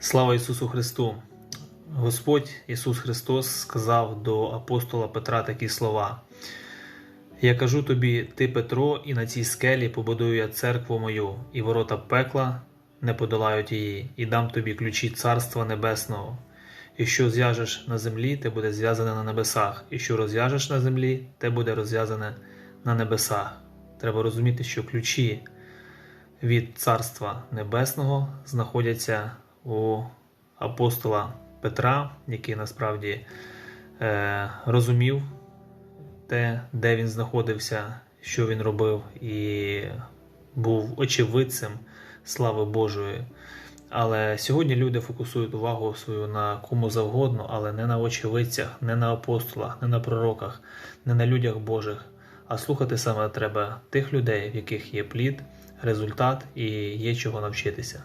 Слава Ісусу Христу! Господь Ісус Христос сказав до апостола Петра такі слова: Я кажу тобі, ти Петро, і на цій скелі побудую я церкву мою, і ворота пекла не подолають її, і дам тобі ключі Царства Небесного. І що зв'яжеш на землі, те буде зв'язане на небесах, і що розв'яжеш на землі, те буде розв'язане на небесах. Треба розуміти, що ключі від Царства Небесного знаходяться у апостола Петра, який насправді е, розумів те, де він знаходився, що він робив, і був очевидцем слави Божої. Але сьогодні люди фокусують увагу свою на кому завгодно, але не на очевидцях, не на апостолах, не на пророках, не на людях Божих. А слухати саме треба тих людей, в яких є плід, результат і є чого навчитися.